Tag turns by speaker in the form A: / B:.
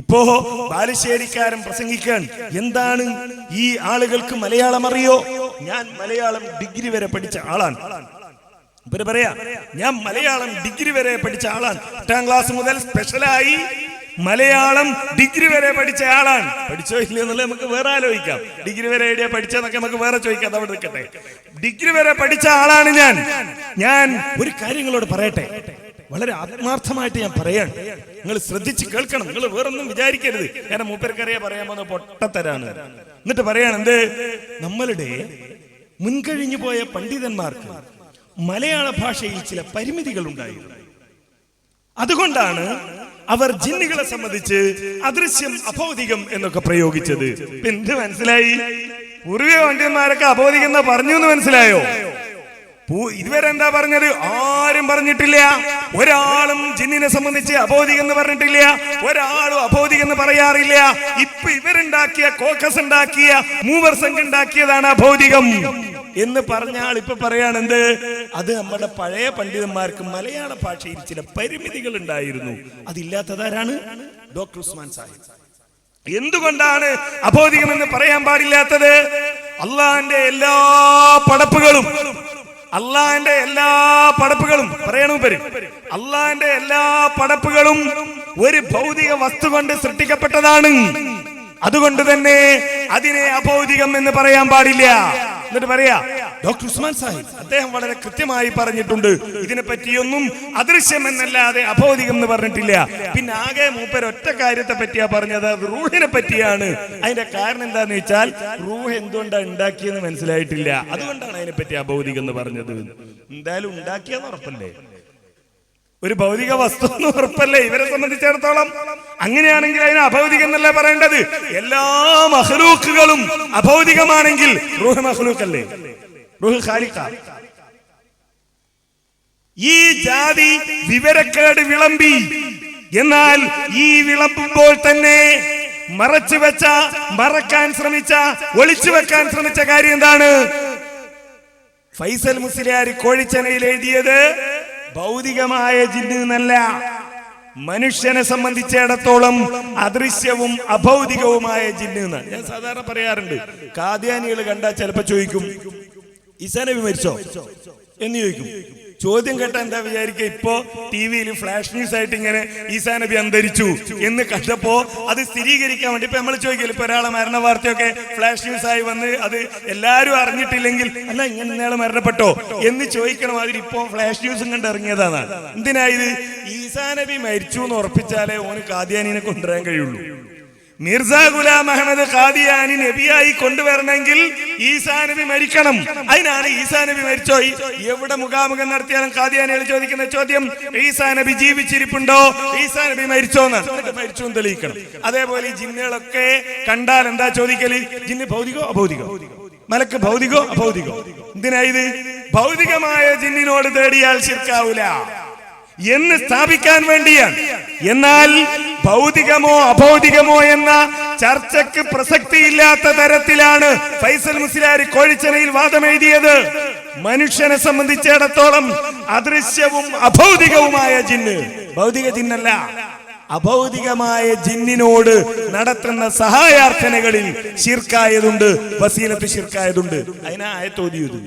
A: ഇപ്പോ ബാലുശ്ശേരിക്കാരൻ പ്രസംഗിക്കാൻ എന്താണ് ഈ ആളുകൾക്ക് മലയാളം അറിയോ? ഞാൻ മലയാളം ഡിഗ്രി വരെ പഠിച്ച ആളാണ്. പറയാ ഞാൻ മലയാളം ഡിഗ്രി വരെ പഠിച്ച ആളാണ്. എട്ടാം ക്ലാസ് മുതൽ സ്പെഷ്യലായി മലയാളം ഡിഗ്രി വരെ പഠിച്ച ആളാണ്. പഠിച്ചോ ഇല്ല എന്നുള്ളത് നമുക്ക് വേറെ ആലോചിക്കാം. ഡിഗ്രി വരെ എവിടെയാ പഠിച്ചതൊക്കെ നമുക്ക് വേറെ ചോദിക്കാം. അവിടെ നിൽക്കട്ടെ. ഡിഗ്രി വരെ പഠിച്ച ആളാണ് ഞാൻ. ഞാൻ ഒരു കാര്യങ്ങളോട് പറയട്ടെ. വളരെ ആത്മാർത്ഥമായിട്ട് ഞാൻ പറയാണ്. നിങ്ങൾ ശ്രദ്ധിച്ച് കേൾക്കണം. നിങ്ങൾ വേറൊന്നും വിചാരിക്കരുത്. കാരണം മൂപ്പർക്കറിയാ പറയാൻ പോകുന്ന പൊട്ടത്തരാണ് എന്നിട്ട് പറയാണ് എന്ത്? നമ്മളുടെ മുൻകഴിഞ്ഞു പോയ പണ്ഡിതന്മാർക്ക് മലയാള ഭാഷയിൽ ചില പരിമിതികൾ ഉണ്ടായിരുന്നു അതുകൊണ്ടാണ് അവർ ജിന്നുകളെ സംബന്ധിച്ച് അദൃശ്യം അഭൗതികം എന്നൊക്കെ പ്രയോഗിച്ചത്. എന്ത് മനസ്സിലായി? പൂർവിക പണ്ഡിതന്മാരൊക്കെ അഭൗതികം എന്ന് പറഞ്ഞു എന്ന് മനസ്സിലായോ? ഇതുവരെ എന്താ പറഞ്ഞത്? ആരും പറഞ്ഞിട്ടില്ല. ഒരാളും ജിന്നിനെ സംബന്ധിച്ച് അബോധികെന്ന് പറഞ്ഞിട്ടില്ല. ഒരാളും അബോധികെന്ന് പറയാറില്ല. ഇപ്പൊ ഇവരുണ്ടാക്കിയ കോക്കസ് ഉണ്ടാക്കിയ മൂവർ സംഘം ഉണ്ടാക്കിയതാണ് അബോധികം. എന്ന് പറഞ്ഞാൽ ഇപ്പൊ പറയാണെന്ത് അത് നമ്മുടെ പഴയ പണ്ഡിതന്മാർക്ക് മലയാള ഭാഷയിൽ ചില പരിമിതികൾ ഉണ്ടായിരുന്നു. അതില്ലാത്തതാരാണ്? ഡോക്ടർ ഉസ്മാൻ സാഹിബ്. എന്തുകൊണ്ടാണ് അബോധികം എന്ന് പറയാൻ പാടില്ലാത്തത്? അള്ളാന്റെ എല്ലാ പടപ്പുകളും അള്ളാന്റെ എല്ലാ പടപ്പുകളും പറയണു പേര് അള്ളാന്റെ എല്ലാ പടപ്പുകളും ഒരു ഭൗതിക വസ്തു കൊണ്ട് സൃഷ്ടിക്കപ്പെട്ടതാണ്. അതുകൊണ്ട് തന്നെ അതിനെ അഭൗതികം എന്ന് പറയാൻ പാടില്ല. എന്നിട്ട് പറയാ ഡോക്ടർ ഉസ്മാൻ സാഹിബ്. അദ്ദേഹം വളരെ കൃത്യമായി പറഞ്ഞിട്ടുണ്ട്. ഇതിനെ പറ്റിയൊന്നും അദൃശ്യം എന്നല്ലാതെ അഭൗതികം എന്ന് പറഞ്ഞിട്ടില്ല. പിന്നെ ആകെ മൂപ്പർ ഒറ്റ കാര്യത്തെ പറ്റിയാ പറഞ്ഞത്. റൂഹിനെ പറ്റിയാണ്. അതിന്റെ കാരണം എന്താന്ന് വെച്ചാൽ റൂഹ് എന്തുകൊണ്ടാണ് ഉണ്ടാക്കിയെന്ന് മനസ്സിലായിട്ടില്ല. അതുകൊണ്ടാണ് അതിനെ പറ്റി അഭൗതികം എന്ന് പറഞ്ഞത്. എന്തായാലും ഉണ്ടാക്കിയെന്ന് ഉറപ്പല്ലേ? ഒരു ഭൗതിക വസ്തു എന്ന് ഉറപ്പല്ലേ? ഇവരെ സംബന്ധിച്ചിടത്തോളം. അങ്ങനെയാണെങ്കിൽ അതിന് അഭൗതികം എന്നല്ല പറയേണ്ടത്? എല്ലാ മഹ്ലൂക്കുകളും അഭൗതികമാണെങ്കിൽ റൂഹ് മഹ്ലൂക്കല്ലേ ഈ ജാതി വിവരക്കേട് വിളമ്പി. എന്നാൽ ഈ വിളമ്പുമ്പോൾ തന്നെ മറച്ചു വെച്ച മറക്കാൻ ശ്രമിച്ച ഒളിച്ചു വെക്കാൻ ശ്രമിച്ച കാര്യം എന്താണ്? ഫൈസൽ മുസ്ലിയാർ കോഴിച്ചനയിൽ എഴുതിയത് ഭൗതികമായ ജിന്ന് എന്നല്ല. മനുഷ്യനെ സംബന്ധിച്ചിടത്തോളം അദൃശ്യവും അഭൗതികവുമായ ജിന്ന് ഞാൻ സാധാരണ പറയാറുണ്ട് കാദ്യാനികൾ കണ്ടാൽ ചിലപ്പോ ചോദിക്കും ഇസാനബി മരിച്ചോ എന്ന് ചോദിക്കും. ചോദ്യം കേട്ട എന്താ വിചാരിക്കുക? ഇപ്പോ ടി വിയിൽ ഫ്ലാഷ് ന്യൂസ് ആയിട്ട് ഇങ്ങനെ ഈസാ നബി അന്തരിച്ചു എന്ന് കണ്ടപ്പോ അത് സ്ഥിരീകരിക്കാൻ വേണ്ടി ഇപ്പൊ നമ്മൾ ചോദിക്കില്ല? ഇപ്പൊ ഒരാളെ മരണ വാർത്തയൊക്കെ ഫ്ലാഷ് ന്യൂസ് ആയി വന്ന് അത് എല്ലാരും അറിഞ്ഞിട്ടില്ലെങ്കിൽ അല്ല ഇങ്ങനെ ഇന്നയാൾ മരണപ്പെട്ടോ? എന്ന് ചോദിക്കണ മാതിരി ഇപ്പോ ഫ്ലാഷ് ന്യൂസും കണ്ട് ഇറങ്ങിയതാണ്. എന്തിനാ ഇത്? ഈസാ നബി മരിച്ചു എന്ന് ഉറപ്പിച്ചാലേ ഓന് കാദ്യാനിനെ കൊണ്ടുവരാൻ കഴിയുള്ളൂ. മിർസ ഗുലാം അഹമ്മദ് ഖാദിയാനി നബിയായി കൊണ്ടുവരണമെങ്കിൽ ഈസാ നബി മരിക്കണം. അതിനാണ് ഈസാ നബി മരിച്ചോ? എവിടെ മുഖാമുഖം നടത്തിയാലും ഖാദിയാനികൾ ചോദിക്കുന്ന ചോദ്യം ഈസാ നബി ജീവിച്ചിരിപ്പുണ്ടോ? ഈസാ നബി മരിച്ചോ എന്ന്. എന്നിട്ട് മരിച്ചു തെളിയിക്കണം. അതേപോലെ ഈ ജിന്നുകളൊക്കെ കണ്ടാൽ എന്താ ചോദിക്കൽ? ജിന്ന് ഭൗതികോ അഭൗതികോ? മലക്ക് ഭൗതികോ അഭൗതികോ? എന്തിനാ ഇത്? ഭൗതികമായ ജിന്നിനോട് തേടിയാൽ ശിർക്കാവൂല. എന്ന് സ്ഥാപിക്കാൻ വേണ്ടിയാണ്. എന്നാൽ ഭൗതികമോ അഭൗതികമോ എന്ന ചർച്ചയ്ക്ക് പ്രസക്തിയില്ലാത്ത തരത്തിലാണ് ഫൈസൽ മുസ്ലിയാർ കോഴിച്ചനയിൽ വാദമെഴുതിയത്. മനുഷ്യനെ സംബന്ധിച്ചിടത്തോളം അദൃശ്യവും അഭൗതികവുമായ ജിന്ന്. ഭൗതിക ജിന്നല്ല അഭൗതികമായ ജിന്നിനോട് നടത്തുന്ന സഹായാർത്ഥനകളിൽ ശിർക്കായതുണ്ട് വസീലത്ത് ശിർക്കായതുണ്ട്. അതിനാ ആയത്തോതിയത്.